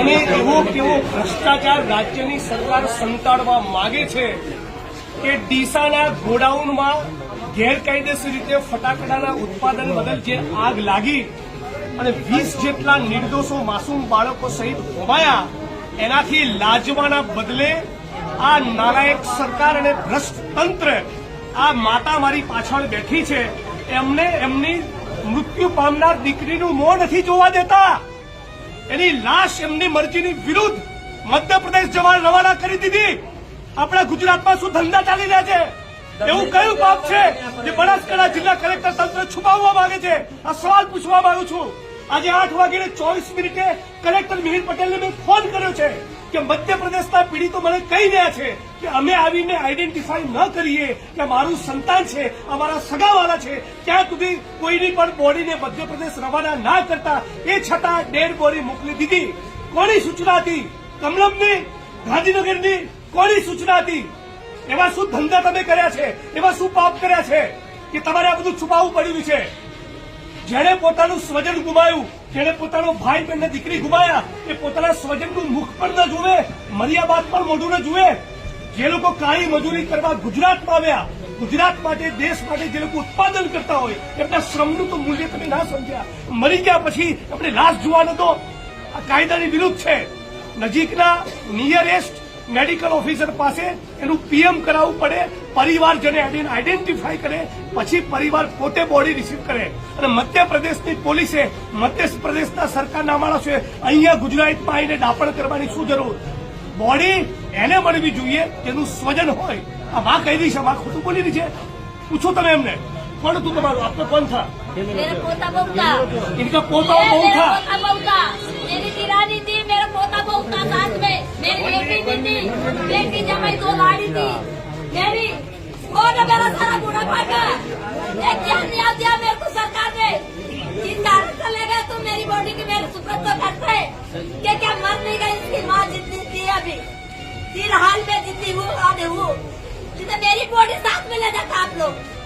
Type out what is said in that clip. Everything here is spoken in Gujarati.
અને એવો કેવો ભ્રષ્ટાચાર રાજ્યની સરકાર સંતાડવા માંગે છે કે ડીસાના ગોડાઉનમાં ગેરકાયદેસર રીતે ફટાકડાના ઉત્પાદન બદલ જે આગ લાગી અને વીસ જેટલા નિર્દોષો માસૂમ બાળકો સહિત હોવાયા એનાથી લાજવાના બદલે આ નાલાયક સરકાર અને ભ્રષ્ટ તંત્ર આ માતા મારી પાછળ બેઠી છે. એમને એમની મૃત્યુ પામનાર દીકરીનું મોં નથી જોવા દેતા. એની લાશ એમની મરજીની વિરુદ્ધ મધ્યપ્રદેશ જવા રવાના કરી દીધી. આપણા ગુજરાતમાં શું ધંધા ચાલી રહ્યા છે? એવું કયું પાપ છે જે બનાસકાંઠા જિલ્લા કલેક્ટર તંત્ર છુપાવવા માંગે છે? આ સવાલ પૂછવા માંગુ છું. આજે આઠ વાગીને ચોવીસ મિનિટે કલેક્ટર મિહિર પટેલને મેં ફોન કર્યો છે. કે મધ્યપ્રદેશના પીડિતો મને કહી રહ્યા છે કે અમે આવીને આઈડેન્ટિફાઈ ન કરીએ કે મારું સંતાન છે, અમારા સગાવાળા છે. ત્યાં સુધી કોઈની પણ બોડીને મધ્યપ્રદેશ રવાના ના કરતા, એ છતાં ડેડ બોડી મોકલી દીધી. કોની સૂચના હતી? કમલમની? ગાંધીનગરની? કોની સૂચના હતી? એવા શું ધંધા તમે કર્યા છે? એવા શું પાપ કર્યા છે? કે તમારે આ બધું છુપાવવું પડ્યું છે? જેણે પોતાનું સ્વજન ગુમાયું જેણે પોતાનો ભાઈ બહેન દીકરી ગુમાયા, એ પોતાના સ્વજનનું મુખ પણ ન જુએ મર્યા પણ મોઢું ન જુએ. જે લોકો કાળી મજૂરી કરવા ગુજરાતમાં આવ્યા, ગુજરાત માટે, દેશ માટે જે લોકો ઉત્પાદન કરતા હોય, એમના શ્રમનું તો મૂલ્ય તમે ના સમજ્યા. મરી ગયા પછી આપણે લાશ જોવાનો તો આ કાયદાની વિરુદ્ધ છે. નજીકના નિયરેસ્ટ મેડિકલ ઓફિસર પાસે એનું પીએમ કરાવવું પડે પરિવારજને આઈડેન્ટિફાઈ કરે પછી પરિવાર પોતે બોડી રિસીવ કરે અને મધ્યપ્રદેશની પોલીસે મધ્યપ્રદેશના સરકારના માણસોએ અહીંયા ગુજરાતમાં આવીને દાપણ કરવાની શું જરૂર બોડી એને મળવી જોઈએ જેનું સ્વજન હોય આ માં કહી રહી છે માં ખોટું બોલી રહી છે પૂછો તમે એમને કોણ તું તમારું આપને કોણ થા मेरा पोता बहू था इनका पोता और बहू मेरा था पोता बहू था मेरी दिरानी थी मेरा पोता बहू था साथ में मेरी और मेरा सारा गुना भागा ये क्या न्याय दिया मेरे को सरकार ने ज़िंदा चले गए तो मेरी बॉडी की मेरे सुप्रत तो करते कि क्या मर नहीं गई इसकी माँ जितनी थी अभी तीन हाल में जितनी हूँ आधे हूँ जितने मेरी बॉडी साथ में ले जाता आप लोग